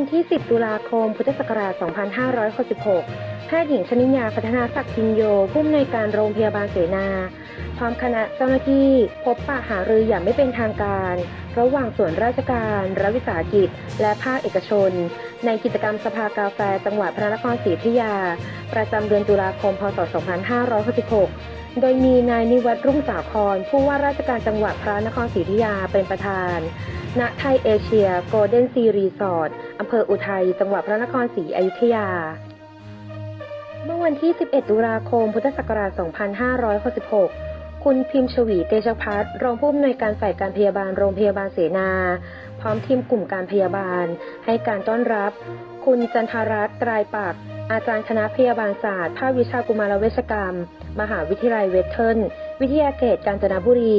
วันที่ 10 ตุลาคม พุทธศักราช 2566 แพทย์หญิงชนิยาพัฒนาศักดิ์พินโย ผู้อำนวยการโรงพยาบาลเสนา พร้อมคณะเจ้าหน้าที่พบปะหารืออย่างไม่เป็นทางการ ระหว่างส่วนราชการ รัฐวิสาหกิจ และภาคเอกชน ในกิจกรรมสภากาแฟจังหวัดพระนครศรีอยุธยา ประจำเดือนตุลาคม พศ 2566 โดยมีนายนิวัตรรุ่งสาคร ผู้ว่าราชการจังหวัดพระนครศรีอยุธยาเป็นประธาน ณ ไทยเอเชียโกลเด้นซีรีสอร์ทอำเภออุทัย จังหวัดพระนครศรีอยุธยา เมื่อวันที่ 11 ตุลาคม พุทธศักราช 2566 คุณพิมพ์ชวีเตชพัฒน์รองผู้อำนวยการฝ่ายการพยาบาลโรงพยาบาลเสนา พร้อมทีมกลุ่มการพยาบาล ให้การต้อนรับ คุณจันทรัตน์ตรายปัก อาจารย์คณะพยาบาลศาสตร์ ภาควิชากุมารเวชกรรม มหาวิทยาลัยเวทเทิลวิทยาเขตกาญจนบุรี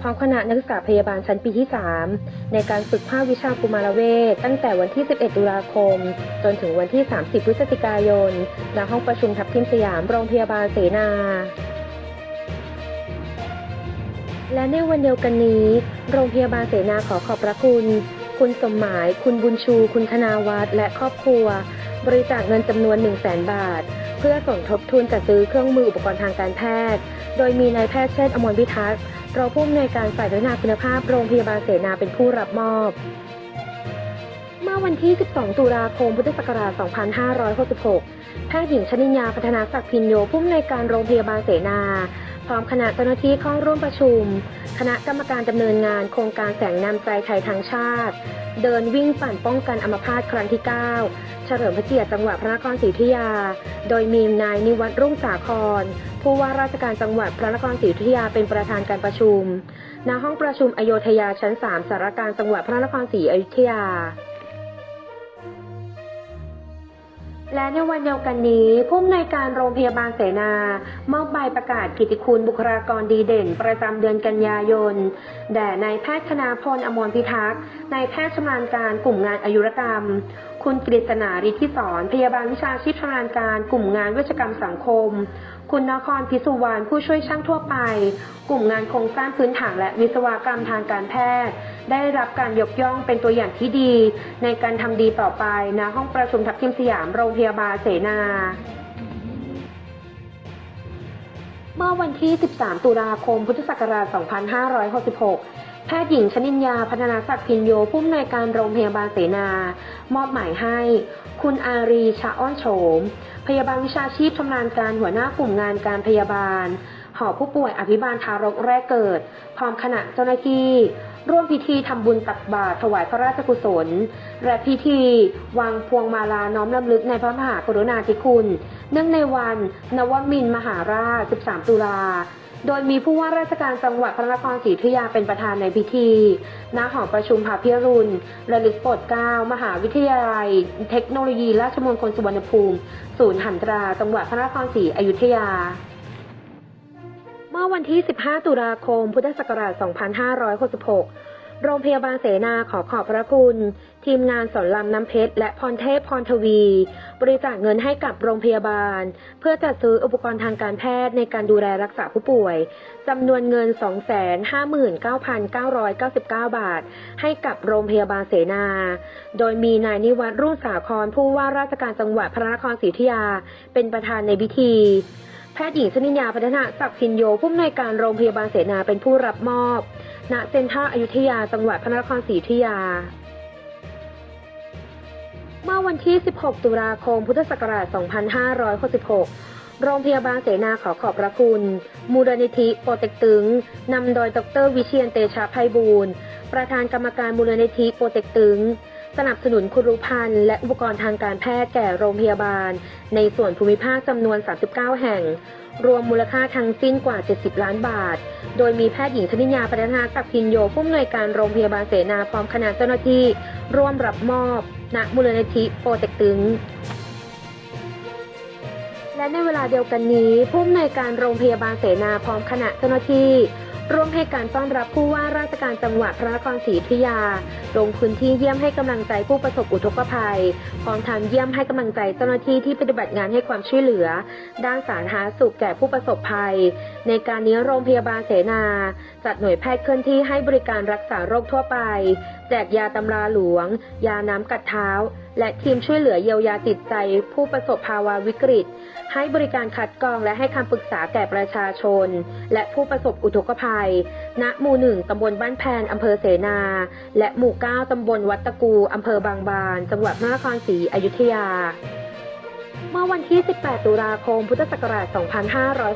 พร้อมคณะนักศึกษาพยาบาลชั้นปีที่ 3 ในการฝึกภาควิชากุมารเวชตั้งแต่วันที่ 11 ตุลาคม จนถึงวันที่ 30 พฤศจิกายน ณ ห้องประชุมทับทิมสยาม โรงพยาบาลเสนา และในวันเดียวกันนี้ โรงพยาบาลเสนาขอขอบพระคุณ คุณสมหมาย คุณบุญชู คุณธนาวัฒน์และครอบครัว บริจาคเงินจำนวน 1 0 0 0 0แบาท เพื่อสมทบทุนจัดซื้อเครื่องมืออุปกรณ์ทางการแพทย์ โดยมีนายแพทย์เชษฐ์อมรพิทักษ์รองผู้อำนวยการฝ่ายพัฒนาคุณภาพโรงพยาบาลเสนาเป็นผู้รับมอบ เมื่อวันที่ 12 ตุลาคม พุทธศักราช 2566 แพทย์หญิงชนิยาพัฒนาศักดิ์พินโยผู้อำนวยการโรงพยาบาลเสนา พร้อมคณะเจ้าหน้าที่เข้าร่วมประชุม คณะกรรมการดำเนินงานโครงการแสงนำใจไทยทั้งชาติ เดินวิ่งปั่นป้องกันอัมพาตครั้งที่ 9 เฉลิมพระเกียรติจังหวัดพระนครศรีอยุธยา โดยมีนายนิวัตรรุ่งสาคร ผู้ว่าราชการจังหวัดพระนครศรีอยุธยาเป็นประธานการประชุม ณห้องประชุมอโยธยาชั้น 3สารการจังหวัดพระนครศรีอยุธยา และในวันเดียวกันนี้ผู้อำนวยการโรงพยาบาลเสนา มอบใบประกาศกิติคุณบุคลากรดีเด่น ประจำเดือนกันยายน แด่นายแพทย์คณาพลอมรพิทักษ์นายแพทย์ชำนาญการกลุ่มงานอายุรกรรม คุณกฤษณาฤทธิสอนพยาบาลวิชาชีพชำนาญการกลุ่มงานเวชกรรมสังคม คุณนครพิสุวรรณผู้ช่วยช่างทั่วไป กลุ่มงานโครงสร้างพื้นฐานและวิศวกรรมทางการแพทย์ ได้รับการยกย่องเป็นตัวอย่างที่ดี ในการทำดีต่อไปณห้องประชุมทับทิมสยามโรงพยาบาลเสนาเมื่อวันที่ 13 ตุลาคม พุทธศักราช 2566 แพทย์หญิงชนินยาพัฒนาศักดิ์พินโยผู้อำนวยการโรงพยาบาลเสนา มอบหมายให้ คุณอารีชาอ้อนโฉม พยาบาลวิชาชีพชำนาญการหัวหน้ากลุ่มงานการพยาบาล หอผู้ป่วยอภิบาลทารกแรกเกิด พร้อมคณะเจ้าหน้าที่ ร่วมพิธีทำบุญตักบาตรถวายพระราชกุศล และพิธีวางพวงมาลาน้อมรำลึกในพระมหากรุณาธิคุณ เนื่องในวัน นวมินมหาราช 13 ตุลาโดยมีผู้ว่าราชการจังหวัดพระนครศรีอยุธยาเป็นประธานในพิธีณหอประชุมพระพิรุณระลึกโปรดเกล้ามหาวิทยาลัย เทคโนโลยี ราชมงคลสุวรรณภูมิ ศูนย์หันตรา จังหวัดพระนครศรีอยุธยา มื่อวันที่ 15 ตุลาคม พุทธศักราช 2566 โรงพยาบาลเสนาขอขอบพระคุณ ทีมงานสอนลำน้ำเพชร และพรเทพพรทวี บริจาคเงินให้กับโรงพยาบาล เพื่อจัดซื้ออุปกรณ์ทางการแพทย์ในการดูแลรักษาผู้ป่วยจำนวนเงิน 259,999 บาท ให้กับโรงพยาบาลเสนา โดยมีนายนิวัตรรุ่งสาครผู้ว่าราชการจังหวัดพระนครศรีอยุธยา เป็นประธานในพิธี พทย์หญิงชนิยาพัฒนาศักดิ์พินโยผู้อำนวยการโรงพยาบาลเสนาเป็นผู้รับมอบ ณ เซ็นทรัลอยุธยา จังหวัดพระนครศรีอยุธยา เมื่อวันที่ 16 ตุลาคม พุทธศักราช 2566 โรงพยาบาลเสนาขอขอบพระคุณ มูลนิธิโปรเต็กตึง นำโดยดรวิเชียนเตชะไพบูลย์ประธานกรรมการมูลนิธิโปรเต็กตึง สนับสนุนคุรุพันธ์และอุปกรณ์ทางการแพทย์แก่โรงพยาบาล ในส่วนภูมิภาคจำนวน 39 แห่ง รวมมูลค่าทั้งสิ้นกว่า 70 ล้านบาท โดยมีแพทย์หญิงชนิยาพัฒนาศักดิ์พินโยผู้อำนวยการโรงพยาบาลเสนาพร้อมคณะเจ้าหน้าที่ ร่วมรับมอบ ณ มูลนิธิโปรเต็กตึงและในเวลาเดียวกันนี้ผู้อำนวยการโรงพยาบาลเสนาพร้อมคณะเจ้าหน้าที่ ร่วมให้การต้อนรับผู้ว่าราชการจังหวัดพระนครศรีอยุธยา ลงพื้นที่เยี่ยมให้กำลังใจผู้ประสบอุทกภัยพร้อมทางเยี่ยมให้กำลังใจเจ้าหน้าที่ที่ปฏิบัติงานให้ความช่วยเหลือ ด้านสาธารณสุขแก่ผู้ประสบภัย ในการนี้โรงพยาบาลเสนา จัดหน่วยแพทย์เคลื่อนที่ให้บริการรักษาโรคทั่วไป แจกยาตำราหลวง ยาน้ำกัดเท้า และทีมช่วยเหลือเยียวยาจิตใจ ผู้ประสบภาวะวิกฤต ให้บริการคัดกรองและให้คำปรึกษาแก่ประชาชน และผู้ประสบอุทกภัย ณ หมู่หนึ่งตำบลบ้านแพนอำเภอเสนา และหมู่เก้าตำบลวัดตะกูอำเภอบางบาน จังหวัดพระนครศรีอยุธยา เมื่อวันที่ 18 ตุลาคม พุทธศักราช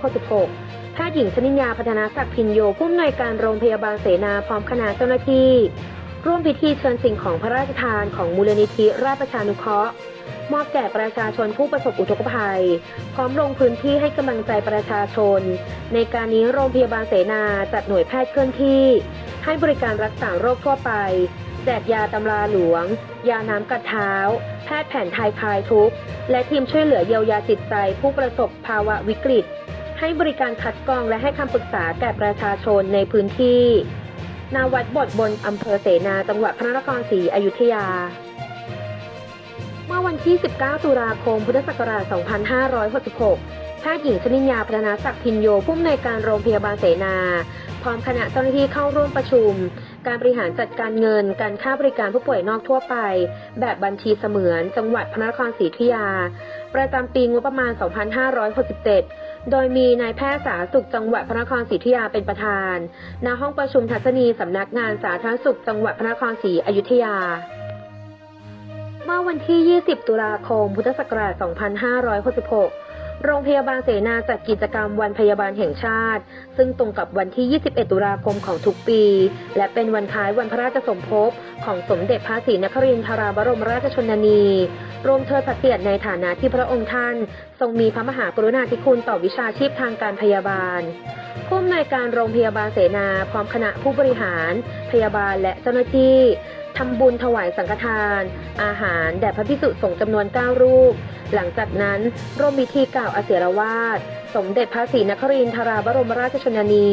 2566แพทย์หญิงชนินยาพัฒนาศักดิ์พินโยผู้อำนวยการโรงพยาบาลเสนาพร้อมคณะเจ้าหน้าที่ ร่วมพิธีเชิญสิ่งของพระราชทานของมูลนิธิราชประชานุเคราะห์ มอบแก่ประชาชนผู้ประสบอุทกภัย พร้อมลงพื้นที่ให้กำลังใจประชาชน ในการนี้โรงพยาบาลเสนาจัดหน่วยแพทย์เคลื่อนที่ ให้บริการรักษาโรคทั่วไป แจกยาตำราหลวง ยาน้ำกัดเท้า แพทย์แผนไทยคลายทุกข์ และทีมช่วยเหลือเยียวยาจิตใจผู้ประสบภาวะวิกฤต ให้บริการคัดกรองและให้คำปรึกษาแก่ประชาชนในพื้นที่ นาวัดบทบนอำเภอเสนาจังหวัดพระนครศรีอยุธยา เมื่อวันที่ 19 ตุลาคม พุทธศักราช 2566 แพทย์หญิงชนินยาพนาศักดิ์พินโยผู้อำนวยการโรงพยาบาลเสนา พร้อมคณะเจ้าหน้าที่เข้าร่วมประชุม การบริหารจัดการเงิน การค่าบริการผู้ป่วยนอกทั่วไป แบบบัญชีเสมือน จังหวัดพระนครศรีอยุธยา ประจำปีงบประมาณ 2567 โดยมีนายแพทย์สาธารณสุขจังหวัดพระนครศรีอยุธยาเป็นประธาน ณ ห้องประชุมทัศนีสำนักงานสาธารณสุขจังหวัดพระนครศรีอยุธยา เมื่อวันที่ 20 ตุลาคม พุทธศักราช 2566 โรงพยาบาลเสนาจัดกิจกรรมวันพยาบาลแห่งชาติ ซึ่งตรงกับวันที่ 21 ตุลาคมของทุกปี และเป็นวันคล้ายวันพระราชสมภพของสมเด็จพระศรีนครินทราบรมราชชนนี รวมเทิดพระเกียรติในฐานะที่พระองค์ท่าน ทรงมีพระมหากรุณาธิคุณต่อวิชาชีพทางการพยาบาลผู้อำนวยการโรงพยาบาลเสนาพร้อมคณะผู้บริหาร พยาบาลและเจ้าหน้าที่ ทำบุญถวายสังฆทาน อาหารแด่พระพิสุสงฆ์จำนวน 9 รูป หลังจากนั้นร่วมพิธีกล่าวอาเสียรวาสสมเด็จพระศรีนครินทราบรมราชชนนี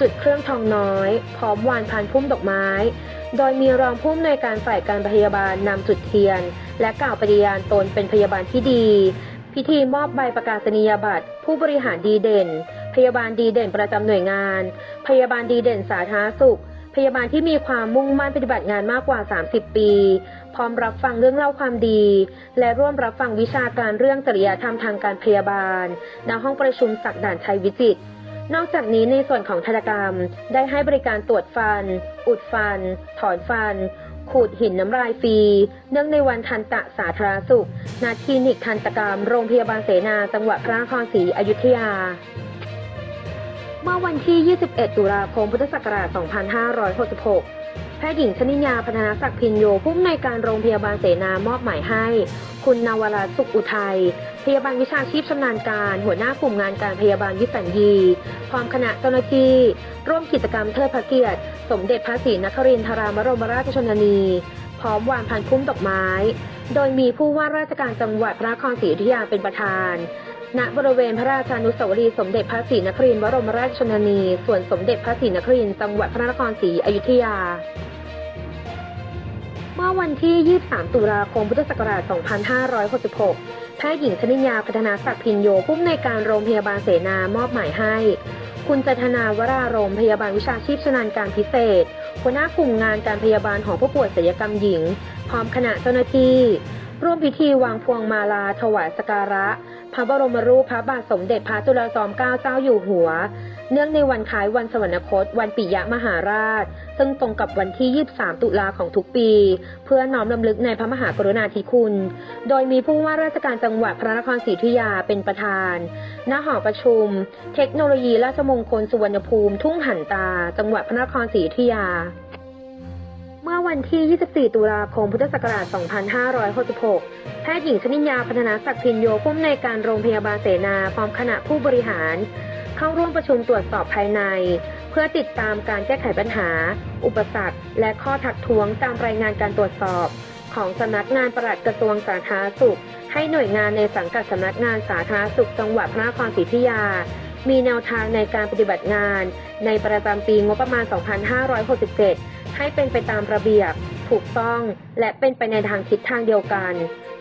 จุดเครื่องทองน้อย พร้อมวานพานพุ่มดอกไม้ โดยมีรองผู้อำนวยการฝ่ายการพยาบาลนำจุดเทียน และกล่าวปฏิญาณตนเป็นพยาบาลที่ดี พิธีมอบใบประกาศนียบัตร ผู้บริหารดีเด่น พยาบาลดีเด่นประจำหน่วยงาน พยาบาลดีเด่นสาธารณสุข พยาบาลที่มีความมุ่งมั่นปฏิบัติงานมากกว่า 30 ปี พร้อมรับฟังเรื่องเล่าความดี และร่วมรับฟังวิชาการเรื่องจริยธรรมทางการพยาบาลณห้องประชุมศักด่านชัยวิจิตรนอกจากนี้ในส่วนของธนกรรม ได้ให้บริการตรวจฟัน อุดฟัน ถอนฟัน ขูดหินน้ำลายฟรี เนื่องในวันทันตะสาธารณสุขณคลินิกทันตกรรม โรงพยาบาลเสนา จังหวัดพระนครศรีอยุธยา เมื่อวันที่ 21 ตุลาคม พุทธศักราช 2566 แพทย์หญิงชนิยาพัฒนาศักดิ์พินโยผู้อำนวยการโรงพยาบาลเสนามอบหมายให้ คุณนวราสุขอุทัย พยาบาลวิชาชีพชำนาญการ หัวหน้ากลุ่มงานการพยาบาลวิสัญญีพร้อมคณะเจ้าหน้าที่ ร่วมกิจกรรมเทิดพระเกียรติ สมเด็จพระศรีนครินทรามรมราชชนนี พร้อมวางพันพุ่มดอกไม้ โดยมีผู้ว่าราชการจังหวัดพระนครศรีอยุธยาเป็นประธาน ณบริเวณพระราชานุสาวรีย์สมเด็จพระศรีนครินทร์วรมราชชนนีส่วนสมเด็จพระศรีนครินทร์จังหวัดพระนครศรีอยุธยา เมื่อวันที่ 23 ตุลาคม พุทธศักราช 2566 แพทย์หญิงชนิยาพัฒนาศักดิ์พินโยผู้อำนวยการโรงพยาบาลเสนามอบหมายให้ คุณจันทนาวรารมพยาบาลวิชาชีพชำนาญการพิเศษหัวหน้ากลุ่มงานการพยาบาลของผู้ป่วยศัลยกรรมหญิง พร้อมคณะเจ้าหน้าที่ ร่วมพิธีวางพวงมาลาถวายสการะ พระบรมรูปพระบาทสมเด็จพระจุลจอมเกล้าเจ้าอยู่หัว เนื่องในวันคล้ายวันสวรรคต วันปิยมหาราช ซึ่งตรงกับวันที่ 23 ตุลาของทุกปี เพื่อน้อมรำลึกในพระมหากรุณาธิคุณ โดยมีผู้ว่าราชการจังหวัดพระนครศรีอยุธยาเป็นประธาน ณ หอประชุม เทคโนโลยีราชมงคลสุวรรณภูมิ ทุ่งหันตา จังหวัดพระนครศรีอยุธยา เมื่อวันที่ 24 ตุลาคม พุทธศักราช 2566 แพทย์หญิงชนิยาพัฒนาศักดิ์พินโยผู้อำนวยการโรงพยาบาลเสนา พร้อมคณะผู้บริหาร เข้าร่วมประชุมตรวจสอบภายใน เพื่อติดตามการแก้ไขปัญหา อุปสรรค และข้อทักท้วงตามรายงานการตรวจสอบ ของสำนักงานปลัดกระทรวงสาธารณสุข ให้หน่วยงานในสังกัดสำนักงานสาธารณสุขจังหวัดพระนครศรีอยุธยา มีแนวทางในการปฏิบัติงาน ในประจำปีงบประมาณ 2567 ให้เป็นไปตามระเบียบ ถูกต้อง และเป็นไปในทางทิศทางเดียวกัน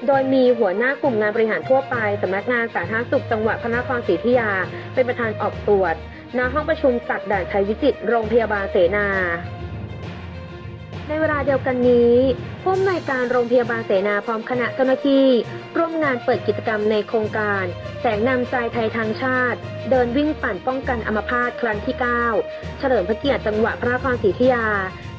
โดยมีหัวหน้ากลุ่มงานบริหารทั่วไปสำนักงานสาธารณสุขจังหวัดพระนครศรีอยุธยา เป็นประธานออกตรวจณห้องประชุมศักดิ์ด่านชัยวิจิตรโรงพยาบาลเสนาในในเวลาเดียวกันนี้ผู้อำนวยการโรงพยาบาลเสนาพร้อมคณะเจ้าหน้าที่ ร่วมงานเปิดกิจกรรมในโครงการ แสงนำใจไทยทางชาติ เดินวิ่งปั่นป้องกันอัมพาตครั้งที่ 9 เฉลิมพระเกียรติจังหวัดพระนครศรีอยุธยา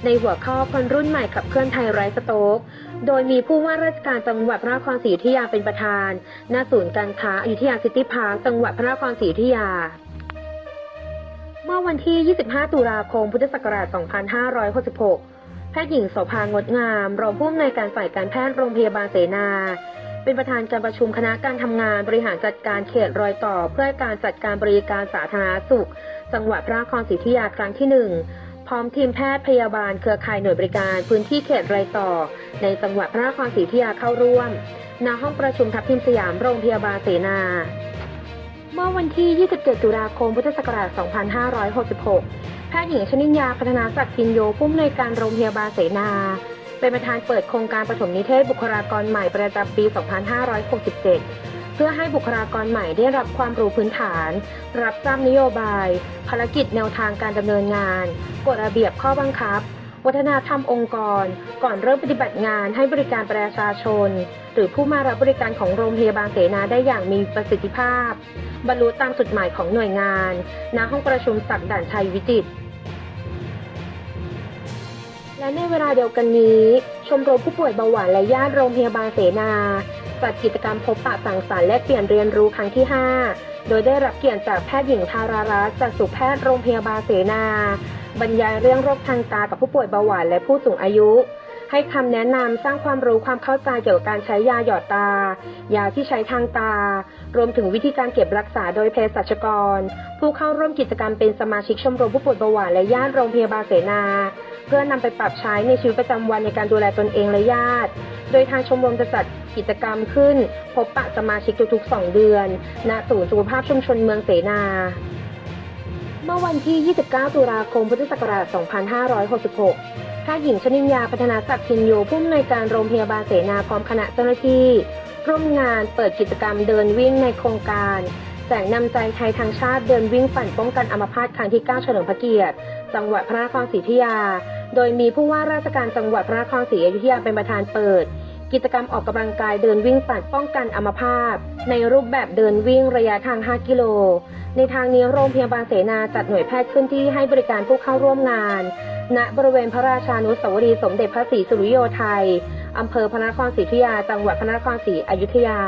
ในหัวข้อคนรุ่นใหม่ขับเคลื่อนไทยไร้สโต๊ก โดยมีผู้ว่าราชการจังหวัดพระนครศรีอยุธยาเป็นประธาน ณ ศูนย์การค้าอยุธยาซิตี้พาร์คจังหวัดพระนครศรีอยุธยา เมื่อวันที่ 25 ตุลาคม พุทธศักราช 2566 แพทย์หญิงโสภางดงาม รองผู้อำนวยการฝ่ายการแพทย์โรงพยาบาลเสนา เป็นประธานการประชุมคณะการทำงานบริหารจัดการเขตรอยต่อ เพื่อการจัดการบริการสาธารณสุข จังหวัดพระนครศรีอยุธยาครั้งที่หนึ่ง พร้อมทีมแพทย์พยาบาลเครือข่ายหน่วยบริการพื้นที่เขตรอยต่อ ในจังหวัดพระนครศรีอยุธยาเข้าร่วมณห้องประชุมทับทิมสยามโรงพยาบาลเสนา เมื่อวันที่ 27 ตุลาคม พุทธศักราช 2566 แพทย์หญิงชนินยาพัฒนาศักดิ์พินโยผู้อำนวยการโรงพยาบาลเสนา เป็นประธานเปิดโครงการปฐมนิเทศบุคลากรใหม่ประจำปี 2567 พื่อให้บุคลากรใหม่ได้รับความรู้พื้นฐาน รับทราบนโยบาย ภารกิจแนวทางการดำเนินงาน กฎระเบียบข้อบังคับ วัฒนธรรมองค์กร ก่อนเริ่มปฏิบัติงานให้บริการประชาชน หรือผู้มารับบริการของโรงพยาบาลเสนาได้อย่างมีประสิทธิภาพ บรรลุตามจุดหมายของหน่วยงานณห้องประชุมศักดิ์ด่านชัยวิจิตรและในเวลาเดียวกันนี้ ชมรมผู้ป่วยเบาหวานและญาติโรงพยาบาลเสนา จัดกิจกรรมพบปะสังสรรค์และเปลี่ยนเรียนรู้ครั้งที่ 5 โดยได้รับเกียรติจากแพทย์หญิงทารารัตน์จากสุแพทย์โรงพยาบาลเสนา บรรยายเรื่องโรคทางตากับผู้ป่วยเบาหวานและผู้สูงอายุ ให้คำแนะนำสร้างความรู้ความเข้าใจเกี่ยวกับการใช้ยาหยอดตา ยาที่ใช้ทางตา รวมถึงวิธีการเก็บรักษาโดยเภสัชกร ผู้เข้าร่วมกิจกรรมเป็นสมาชิกชมรมผู้ป่วยเบาหวานและญาติโรงพยาบาลเสนา เพื่อนำไปปรับใช้ในชีวิตประจำวันในการดูแลตนเองและญาติ โดยทางชมรมจะจัดกิจกรรมขึ้น พบปะสมาชิกทุกๆ 2 เดือน ณ ศูนย์สุขภาพชุมชนเมืองเสนา เมื่อวันที่ 29 ตุลาคม พุทธศักราช 2566แพทย์หญิงชนินยาพัฒนาศักดิ์พินโยผู้อำนวยการโรงพยาบาลเสนาพร้อมคณะเจ้าหน้าที่ ร่วมงานเปิดกิจกรรมเดินวิ่งในโครงการ แสงนำใจไทยทางชาติเดินวิ่งปั่นป้องกันอัมพาตครั้งที่ 9 เฉลิมพระเกียรติ จังหวัดพระนครศรีอยุธยา โดยมีผู้ว่าราชการจังหวัดพระนครศรีอยุธยาเป็นประธานเปิด กิจกรรมออกกำลังกายเดินวิ่งปั่นป้องกันอัมพาตในรูปแบบเดินวิ่งระยะทาง 5 กิโล ในทางนี้โรงพยาบาลเสนาจัดหน่วยแพทย์ขึ้นที่ให้บริการผู้เข้าร่วมงาน ณบริเวณพระราชานุสาวรีย์สมเด็จพระศรีสุริโยไทยอำเภอพระนครศรีอยุธยา จังหวัดพระนครศรีอยุธยา